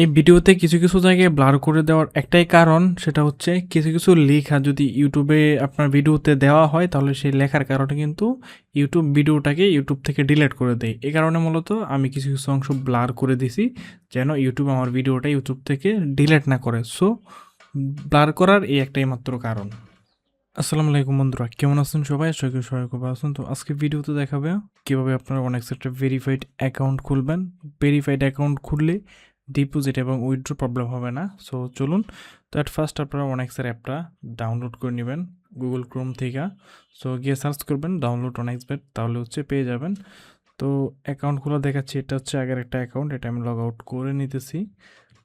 এই ভিডিওতে কিছু কিছু জায়গায় ব্লার করে দেওয়ার একটাই কারণ, সেটা হচ্ছে কিছু কিছু লেখা যদি ইউটিউবে আপনার ভিডিওতে দেওয়া হয়, তাহলে সেই লেখার কারণে কিন্তু ইউটিউব ভিডিওটাকে ইউটিউব থেকে ডিলেট করে দেয়। এই কারণে মূলত আমি কিছু কিছু অংশ ব্লার করে দিছি, যেন ইউটিউব আমার ভিডিওটা ইউটিউব থেকে ডিলেট না করে। সো, ব্লার করার এই একটাই মাত্র কারণ। আসসালামু আলাইকুম বন্ধুরা, কেমন আছেন সবাই? আশা করি সবাই খুব আছেন। তো আজকে ভিডিওতে দেখাবে কীভাবে আপনারা অনেক একটা ভেরিফাইড অ্যাকাউন্ট খুলবেন। ভেরিফাইড অ্যাকাউন্ট খুললে ডিপোজিট এবং উইথড্র প্রবলেম হবে না। সো চলুন তো অ্যাট ফার্স্ট আপনারা অনেক্সের অ্যাপটা ডাউনলোড করে নেবেন গুগল ক্রোম থেকে। সো গিয়ে সার্চ করবেন ডাউনলোড অনেক্সবেট তাহলে হচ্ছে পেয়ে যাবেন। তো অ্যাকাউন্ট খোলা দেখাচ্ছি, এটা হচ্ছে আগের একটা অ্যাকাউন্ট এটা আমি লগ আউট করে নিতেছি।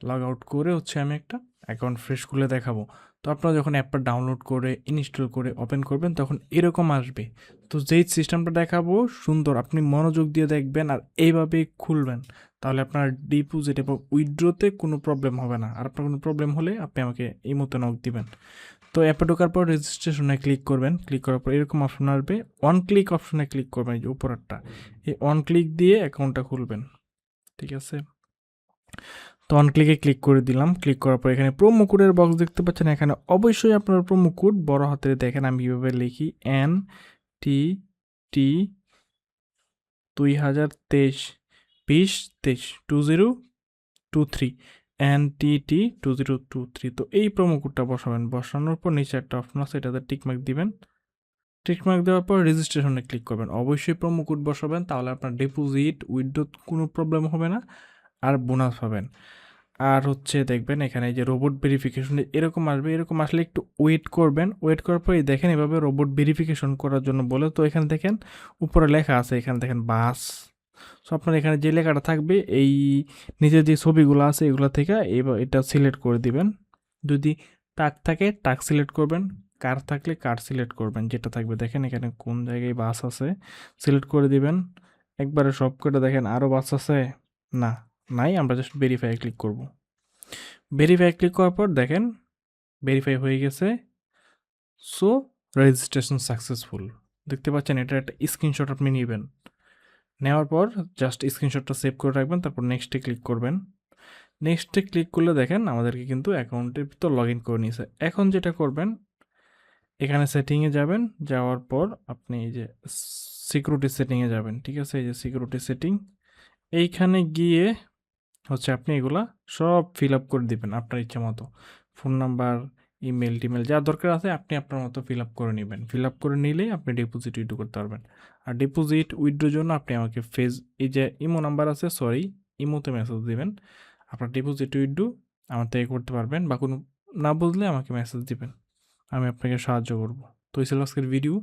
লগ আউট করে হচ্ছে আমি একটা অ্যাকাউন্ট ফ্রেশ খুলে দেখাবো। তো, আপনারা যখন অ্যাপটা ডাউনলোড করে ইনস্টল করে ওপেন করবেন, তখন এরকম আসবে। তো, যেই সিস্টেমটা দেখাবো, সুন্দর, আপনি মনোযোগ দিয়ে দেখবেন আর এইভাবেই খুলবেন। তাহলে আপনার ডিপোজিট এবং উইথড্রোতে কোনো প্রবলেম হবে না। আর আপনার কোনো প্রবলেম হলে আপনি আমাকে এই মতো নক দিবেন। তো অ্যাপে ঢোকার পর রেজিস্ট্রেশনে ক্লিক করবেন। ক্লিক করার পর এরকম অপশন আসবে। ওয়ান ক্লিক অপশনে ক্লিক করবেন এই যে উপরেরটা এই ওয়ান ক্লিক দিয়ে অ্যাকাউন্টটা খুলবেন। ঠিক আছে? তো অন ক্লিকে ক্লিক করে দিলাম। ক্লিক করার পর এখানে প্রোমো কোডের বক্স দেখতে পাচ্ছেন। এখানে অবশ্যই আপনার প্রোমো কোড বড় হাতের দেখেন। আমি কীভাবে লিখি? এন টি টি দুই হাজার তেইশ। বিশ, তেইশ, two zero, two three, N, T T, two zero, two three. তো এই কোডটা বসাবেন। বসানোর পর নিচে একটা অপশন আছে, এটাতে টিকমার্ক দিবেন। টিকমার্ক দেওয়ার পর রেজিস্ট্রেশনে ক্লিক করবেন। অবশ্যই কোড বসাবেন, তাহলে আপনার ডিপোজিট উইথড্রো কোনো প্রবলেম হবে না, আর বোনাস পাবেন। আর হচ্ছে দেখবেন এখানে এই যে রোবট ভেরিফিকেশন এরকম আসবে, এরকম আসলে একটু ওয়েট করবেন। ওয়েট করার পরে দেখেন এভাবে রোবট ভেরিফিকেশন করার জন্য বলে। তো এখানে দেখেন, উপরে লেখা আছে, এখানে দেখেন বাস সো আপনার এখানে যে লেখাটা থাকবে, এই নিচে যে ছবিগুলো আছে এগুলো থেকে এবার এটা সিলেক্ট করে দিবেন। যদি টাক থাকে টাক সিলেক্ট করবেন, কার থাকলে কার সিলেক্ট করবেন, যেটা থাকবে দেখেন এখানে কোন জায়গায় বাস আছে, সিলেক্ট করে দিবেন। একবারে সব কটা দেখেন আরও বাস আছে? না, নাই, আমরা জাস্ট ভেরিফাই ক্লিক করব। ভেরিফাই ক্লিক করার পর দেখেন ভেরিফাই হয়ে গেছে। সো রেজিস্ট্রেশন সাকসেসফুল দেখতে পাচ্ছেন এটা একটা স্ক্রিনশট আপনি নেবেন। নেওয়ার পর জাস্ট স্ক্রিনশটটা সেভ করে রাখবেন, তারপর নেক্সটে ক্লিক করবেন। নেক্সটে ক্লিক করলে দেখেন আমাদেরকে কিন্তু অ্যাকাউন্টের ভিতর লগ ইন করে নিয়েছে। এখন যেটা করবেন, এখানে সেটিংয়ে যাবেন, যাওয়ার পর আপনি এই যে সিকিউরিটি সেটিংয়ে যাবেন, ঠিক আছে? এই যে সিকিউরিটি সেটিং এইখানে গিয়ে হচ্ছে আপনি এগুলা সব ফিল আপ করে দিবেন আপনার ইচ্ছা মতো। ফোন নাম্বার ইমেল টিমেল যা দরকার আছে আপনি আপনার মতো ফিল আপ করে নেবেন। ফিল আপ করে নিলেই আপনি ডিপোজিট উইড্রো করতে পারবেন। আর ডিপোজিট উইড্রোর জন্য আপনি আমাকে ফেজ এই যে ইমো নাম্বার আছে সরি ইমোতে মেসেজ দেবেন। আপনার ডিপোজিট উইড্রো আমার থেকে করতে পারবেন বা কোনো, না বুঝলে আমাকে মেসেজ দিবেন। আমি আপনাকে সাহায্য করব। তো এই ছিল আজকের ভিডিও